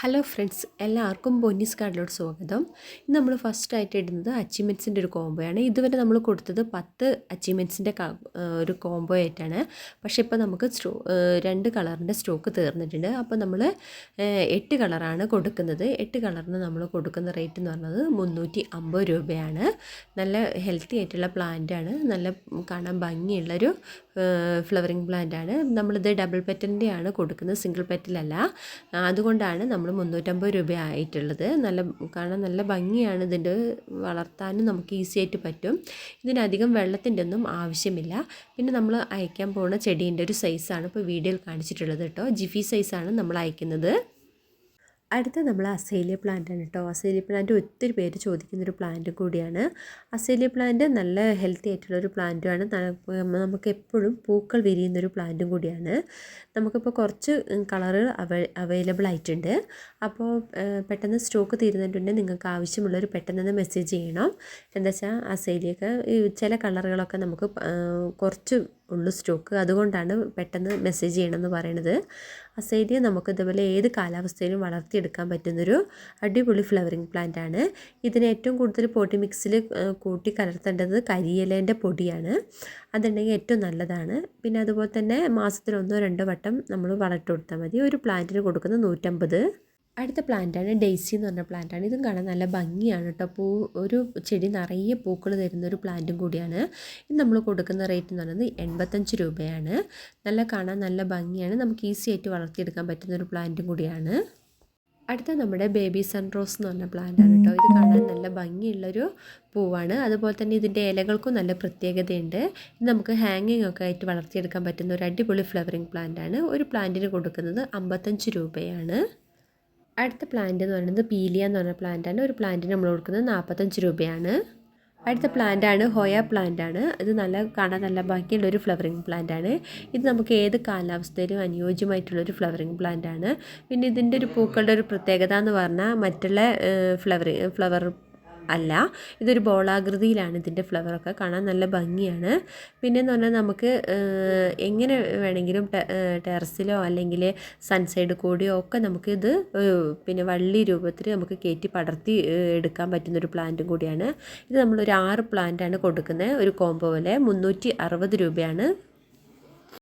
Hello friends എല്ലാവർക്കും ബൊന്നീസ് കാർഡിലോട്ട് സ്വാഗതം. ഇന്ന് നമ്മൾ ഫസ്റ്റ് ആയിട്ട് ഇടുന്നത് അച്ചീവ്മെന്റ്സിന്റെ ഒരു കോംബോയാണ് ഇതുവരെ നമ്മൾ കൊടുത്തത് പത്ത് അച്ചീവ്മെന്റ്സിന്റെ ഒരു കോംബോ ആയിട്ടാണ്. പക്ഷേ ഇപ്പോൾ നമുക്ക് സ്റ്റോ രണ്ട് കളറിന്റെ സ്റ്റോക്ക് തീർന്നിട്ടുണ്ട്. അപ്പോൾ നമ്മൾ എട്ട് കളറാണ് കൊടുക്കുന്നത്. എട്ട് കളറിന് നമ്മൾ കൊടുക്കുന്ന റേറ്റ് എന്ന് പറഞ്ഞത് മുന്നൂറ്റി അമ്പത് രൂപയാണ്. നല്ല ഹെൽത്തി ആയിട്ടുള്ള പ്ലാന്റാണ് നല്ല കാണാൻ ഭംഗിയുള്ളൊരു ഫ്ലവറിങ് പ്ലാന്റാണ് നമ്മളിത് ഡബിൾ പെറ്റലിന്റെയാണ് കൊടുക്കുന്നത്. സിംഗിൾ പെറ്റിലല്ല അതുകൊണ്ടാണ് നമ്മൾ മുന്നൂറ്റമ്പത് രൂപ ആയിട്ടുള്ളത് നല്ല കാണാൻ നല്ല ഭംഗിയാണ് ഇതിന്റെ വളർത്താനും നമുക്ക് ഈസി ആയിട്ട് പറ്റും. ഇതിനധികം വെള്ളത്തിന്റെ ഒന്നും ആവശ്യമില്ല. പിന്നെ നമ്മൾ അയക്കാൻ പോകുന്ന ചെടീന്റെ ഒരു സൈസാണ് ഇപ്പോൾ വീഡിയോയിൽ കാണിച്ചിട്ടുള്ളത് കേട്ടോ. ജിഫി സൈസാണ് നമ്മൾ അയക്കുന്നത്. അടുത്ത നമ്മൾ അസേലിയ പ്ലാന്റ് ആണ് കേട്ടോ അസേലിയ പ്ലാന്റ് ഒത്തിരി പേര് ചോദിക്കുന്നൊരു പ്ലാന്റ് കൂടിയാണ്. അസേലിയ പ്ലാന്റ് നല്ല ഹെൽത്തി ആയിട്ടുള്ള ആയിട്ടുള്ളൊരു പ്ലാന്റുമാണ് നമുക്ക് എപ്പോഴും പൂക്കൾ വിരിയുന്നൊരു പ്ലാന്റും കൂടിയാണ്. നമുക്കിപ്പോൾ കുറച്ച് കളറ് അവ അവൈലബിൾ ആയിട്ടുണ്ട്. അപ്പോൾ പെട്ടെന്ന് സ്റ്റോക്ക് തീരുന്നിട്ടുണ്ടെങ്കിൽ നിങ്ങൾക്ക് ആവശ്യമുള്ളൊരു പെട്ടെന്ന് തന്നെ മെസ്സേജ് ചെയ്യണം. എന്താ വെച്ചാൽ അസേലിയൊക്കെ ചില കളറുകളൊക്കെ നമുക്ക് കുറച്ച് ഉള്ളു സ്റ്റോക്ക്. അതുകൊണ്ടാണ് പെട്ടെന്ന് മെസ്സേജ് ചെയ്യണമെന്ന് പറയണത്. അസൈഡിയ നമുക്ക് ഇതുപോലെ ഏത് കാലാവസ്ഥയിലും വളർത്തിയെടുക്കാൻ പറ്റുന്നൊരു അടിപൊളി ഫ്ലവറിങ് പ്ലാന്റ് ആണ്. ഇതിന് ഏറ്റവും കൂടുതൽ പോട്ടി മിക്സിൽ കൂട്ടി കലർത്തേണ്ടത് കരിയിലേന്റെ പൊടിയാണ്. അതുണ്ടെങ്കിൽ ഏറ്റവും നല്ലതാണ്. പിന്നെ അതുപോലെ തന്നെ മാസത്തിൽ ഒന്നോ രണ്ടോ വട്ടം നമ്മൾ വളർത്തി കൊടുത്താൽ മതി. ഒരു പ്ലാന്റിന് കൊടുക്കുന്നത് നൂറ്റമ്പത് അടുത്ത പ്ലാന്റാണ് ഡെയ്സി എന്ന് പറഞ്ഞ പ്ലാന്റാണ്. ഇതും കാണാൻ നല്ല ഭംഗിയാണ് കേട്ടോ. പൂ ഒരു ചെടി നിറയെ പൂക്കൾ തരുന്ന ഒരു പ്ലാന്റും കൂടിയാണ്. ഇത് നമ്മൾ കൊടുക്കുന്ന റേറ്റ് എന്ന് പറയുന്നത് എൺപത്തഞ്ച് രൂപയാണ്. നല്ല കാണാൻ നല്ല ഭംഗിയാണ്. നമുക്ക് ഈസി ആയിട്ട് വളർത്തിയെടുക്കാൻ പറ്റുന്ന ഒരു പ്ലാന്റും കൂടിയാണ്. അടുത്ത നമ്മുടെ ബേബി സൺ റോസ് എന്ന് പറഞ്ഞ പ്ലാന്റാണ് കേട്ടോ. ഇത് കാണാൻ നല്ല ഭംഗിയുള്ളൊരു പൂവാണ്. അതുപോലെ തന്നെ ഇതിന്റെ ഇലകൾക്കും നല്ല പ്രത്യേകതയുണ്ട്. ഇത് നമുക്ക് ഹാങ്ങിങ് ഒക്കെ ആയിട്ട് വളർത്തിയെടുക്കാൻ പറ്റുന്ന ഒരു അടിപൊളി ഫ്ലവറിങ് പ്ലാന്റാണ് ഒരു പ്ലാന്റിന് കൊടുക്കുന്നത് അമ്പത്തഞ്ച് രൂപയാണ്. അടുത്ത പ്ലാന്റ് എന്ന് പറയുന്നത് പീലിയ എന്ന് പറഞ്ഞ പ്ലാന്റാണ് ഒരു പ്ലാന്റിന് നമ്മൾ കൊടുക്കുന്നത് നാൽപ്പത്തഞ്ച് രൂപയാണ്. അടുത്ത പ്ലാന്റാണ് ഹോയ പ്ലാന്റാണ് ഇത് നല്ല കാണാൻ നല്ല ബാക്കിയുള്ള ഒരു ഫ്ലവറിങ് പ്ലാന്റാണ് ഇത് നമുക്ക് ഏത് കാലാവസ്ഥയിലും അനുയോജ്യമായിട്ടുള്ളൊരു ഫ്ലവറിങ് പ്ലാന്റാണ് പിന്നെ ഇതിന്റെ ഒരു പൂക്കളുടെ ഒരു പ്രത്യേകത എന്ന് പറഞ്ഞാൽ മറ്റുള്ള ഫ്ലവറിങ് ഫ്ലവർ അല്ല ഇതൊരു ബോളാകൃതിയിലാണ് ഇതിന്റെ ഫ്ലവറൊക്കെ. കാണാൻ നല്ല ഭംഗിയാണ്. പിന്നെയെന്ന് പറഞ്ഞാൽ നമുക്ക് എങ്ങനെ വേണമെങ്കിലും ടെറസിലോ അല്ലെങ്കിൽ സൺസൈഡ് കൂടിയോ ഒക്കെ നമുക്കിത് പിന്നെ വള്ളി രൂപത്തിൽ നമുക്ക് കയറ്റി പടർത്തി എടുക്കാൻ പറ്റുന്നൊരു പ്ലാന്റും കൂടിയാണ്. ഇത് നമ്മളൊരു ആറ് പ്ലാന്റാണ് കൊടുക്കുന്നത്. ഒരു കോംബോ പോലെ മുന്നൂറ്റി അറുപത് രൂപയാണ്.